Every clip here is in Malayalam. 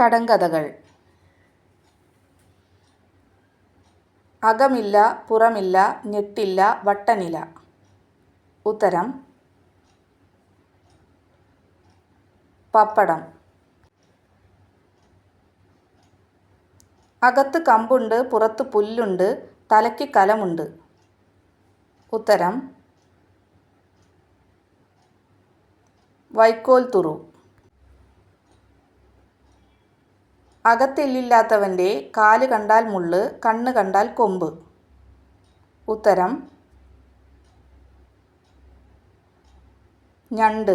കടങ്കഥകൾ. അകമില്ല പുറമില്ല ഞെട്ടില്ല വട്ടനില. ഉത്തരം പപ്പടം. അകത്ത് കമ്പുണ്ട് പുറത്ത് പുല്ലുണ്ട് തലയ്ക്ക് കലമുണ്ട്. ഉത്തരം വൈക്കോൽ തുറു. അകത്തെല്ലില്ലാത്തവന്റെ കാൽ കണ്ടാൽ മുള്ള് കണ്ണ് കണ്ടാൽ കൊമ്പ്. ഉത്തരം ഞണ്ട്.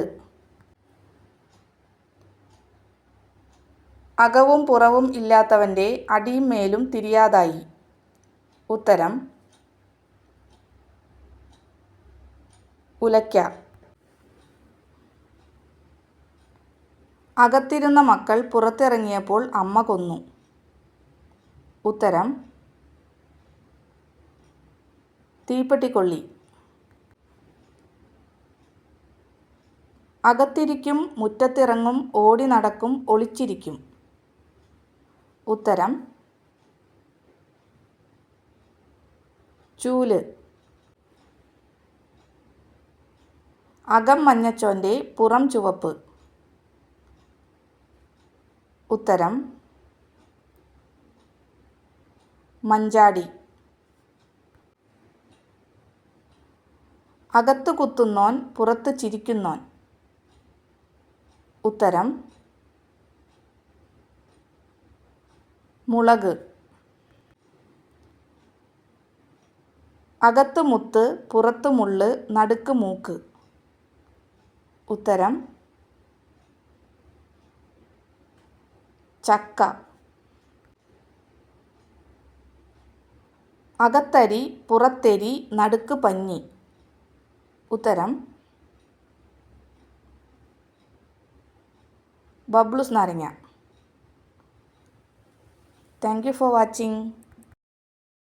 അകവും പുറവും ഇല്ലാത്തവന്റെ അടിയും മേലും തിരിയാതായി. ഉത്തരം ഉലയ്ക്ക. അകത്തിരുന്ന മക്കൾ പുറത്തിറങ്ങിയപ്പോൾ അമ്മ കൊന്നു. ഉത്തരം തീപ്പെട്ടിക്കൊള്ളി. അകത്തിരിക്കും മുറ്റത്തിറങ്ങും ഓടി നടക്കും ഒളിച്ചിരിക്കും. ഉത്തരം ചൂൽ. അകം മഞ്ഞച്ചോന്റെ പുറം ചുവപ്പ്. ഉത്തരം മഞ്ചാടി. അകത്തു കുത്തുന്നോൻ പുറത്ത് ചിരിക്കുന്നോൻ. ഉത്തരം മുളക്. അകത്ത് മുത്ത് പുറത്ത് മുള്ള് നടുക്ക് മൂക്ക്. ഉത്തരം ചക്ക. അകത്തരി പുറത്തെരി നടുക്ക് പഞ്ഞി. ഉത്തരം. ബബ്ലുസ് നാരങ്ങ. Thank you for watching